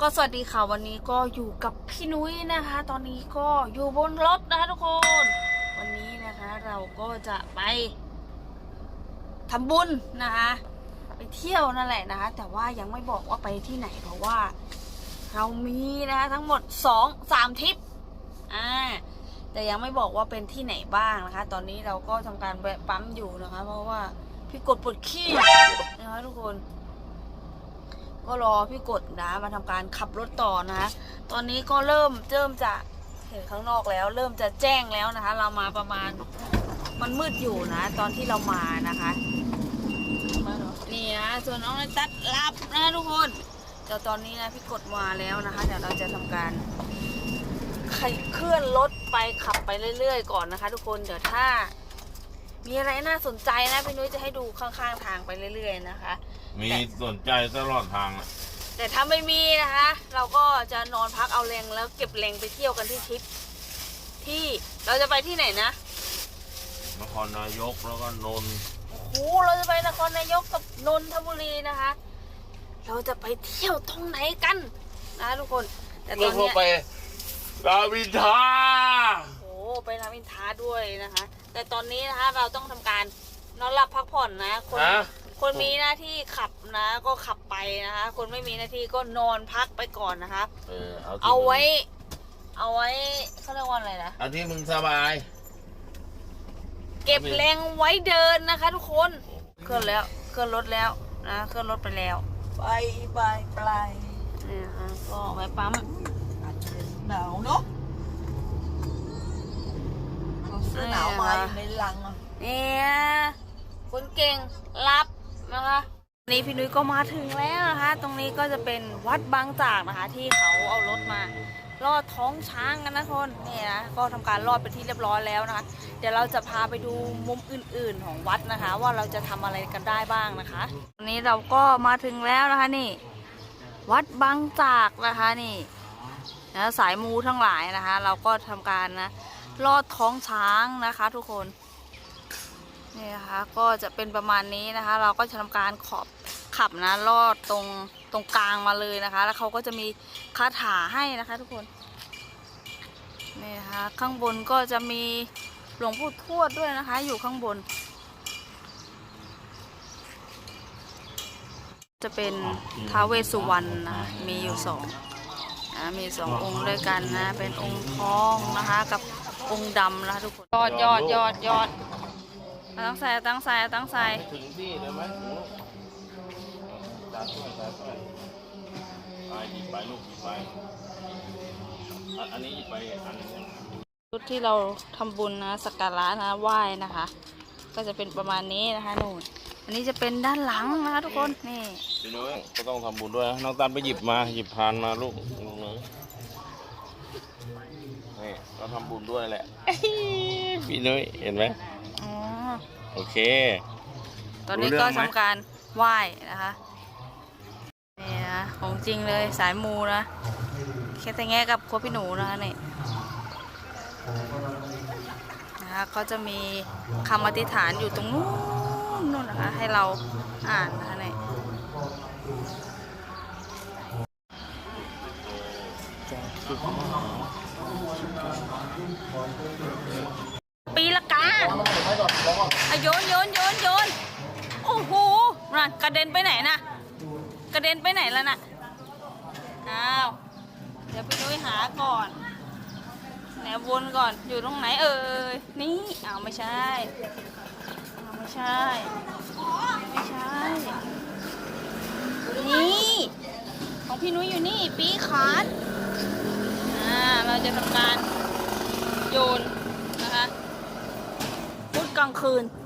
ก็สวัสดีค่ะวันนี้ก็อยู่กับพี่นุ้ยนะคะ ตอนนี้ก็อยู่บนรถนะคะทุกคน วันนี้นะคะเราก็จะไปทำบุญนะคะ ไปเที่ยวนั่นแหละนะคะ แต่ว่ายังไม่บอกว่าไปที่ไหนเพราะว่า เรามีนะคะทั้งหมดสองสามทริปอ่าแต่ยังไม่บอกว่าเป็นที่ไหนบ้างนะคะ ตอนนี้เราก็ทำการแวะปั๊มอยู่นะคะ เพราะว่าพี่กดปวดขี้นะคะทุกคน ก็รอพี่กดนะมาทำการขับรถต่อนะตอนนี้ก็เริ่มเริ่มจะเห็นข้างนอกแล้ว เริ่มจะแจ้งแล้วนะคะ เรามาประมาณมันมืดอยู่นะ ตอนที่เรามานะคะนี่นะส่วนน้องนตัดรับนะทุกคนเดี๋ยวตอนนี้นะพี่กดมาแล้วนะคะ เดี๋ยวเราจะทำการขยเคลื่อนรถไปขับไปเรื่อย ๆ ก่อนนะคะ ทุกคนเดี๋ยวถ้า มีอะไรน่าสนใจนะพี่นุ้ยจะให้ดูข้างๆทางไปเรื่อยๆนะคะ มีสนใจตลอดทางอะแต่ถ้าไม่มีนะคะ เราก็จะนอนพักเอาแรงแล้วเก็บแรงไปเที่ยวกันที่ทริปที่เราจะไปที่ไหนนะนครนายกแล้วก็นนท์โอ้โหเราจะไปนครนายกกับนนทบุรีนะคะ เราจะไปเที่ยวตรงไหนกันนะทุกคน แต่ตแล้อวนก็เนี้ยไปรามอินทรา โอ้โหไปรามอิน ทราด้วยนะคะ แต่ตอนนี้นะคะเราต้องทำการนอนหลับพักผ่อนนะ คนฮะคนมีหน้าที่ขับนะ ก็ขับไปนะคะ คนไม่มีหน้าที่ก็นอนพักไปก่อนนะคะ เออเอาที่เอาไว้มึงเอาไว้เขาเรียกว่าอะไรนะเอาที่มึงสบาย เก็บแรงไว้เดินนะคะ ทุกคนเคลื่อนแล้วเคลื่อนรถแล้วนะเคลื่อนรถไปแล้วไปไปไปนี่นะคะก็ไว้ปั๊มอาจจะหนาวเนาะ ในลังอะเนี่ยคนเก่งรับนะคะวันนี้พี่นุ้ยก็มาถึงแล้วนะคะ ตรงนี้ก็จะเป็นวัดบางจากนะคะ ที่เขาเอารถมาลอดท้องช้างกันนะทุกคนนี่นะก็ทำการลอดไปที่เรียบร้อยแล้วนะคะ เดี๋ยวเราจะพาไปดูมุมอื่น ๆ ของวัดนะคะ ว่าเราจะทำอะไรกันได้บ้างนะคะวันนี้เราก็มาถึงแล้วนะคะนี่ วัดบางจากนะคะนี่นะสายมูทั้งหลายนะคะ เราก็ทำการนะ ลอดท้องช้างนะคะ ทุกคนนี่นะคะก็จะเป็นประมาณนี้นะคะ เราก็จะทำการขอบขับนะลอดตรงตรงกลางมาเลยนะคะ แล้วเขาก็จะมีคาถาให้นะคะ ทุกคนนี่นะคะข้างบนก็จะมีหลวงปู่ทวดด้วยนะคะ อยู่ข้างบน จะเป็นท้าเวสสุวรรณนะมีอยู่สองนะมีสององค์ด้วยกันนะ เป็นองค์ทองนะคะกับ องค์ดำนะคะทุกคนยอดยอดยอดยอดเอาตั้งใส่เอาตั้งใส่เอาตั้งใส่ ถึงที่เลยไหมตาช่วยตาช่วยไปหยิบไปลูกหยิบไปอันอันนี้หยิบไปอันหนึงชุดที่เราทำบุญนะสักการะนะไหว้นะคะ ก็จะเป็นประมาณนี้นะคะนู่นอันนี้จะเป็นด้านหลังนะคะทุกคนนี่พี่นุ้ยก็ต้องทำบุญด้วยนะน้องตันไปหยิบมาหยิบพานมาลูกลูกหนึ งนี่ก็ทำบุญด้วยแหละพี่นุ้ยเห็นไหมอ๋อโอเค ตอนนี้รู้เรื่ก็องไหมทำการไหว้นะคะนี่นะของจริงเลยสายมูนะแค่แต่แง่กับโคชพี่หนูนะคะนี่นะคะเขาจะมีคำอธิษฐานอยู่ตรงนู้นนู่นนะคะให้เราอ่านนะคะนี่ปีละกาอะ โยนโยนโยนโยนโอ้โหน่ะกระเด็นไปไหนน่ะกระเด็นไปไหนแล้วน่ะ อ้าว เดี๋ยวพี่นุ้ยหาก่อนแนวนก่อน อยู่ตรงไหนเอ่ย นี่ อ้าวไม่ใช่อ้าวไม่ใช่ ไม่ใช่ นี่ ของพี่นุ้ยอยู่นี่ ปีขานอ่า เราจะทำการโยนนะคะพุธกลางคืน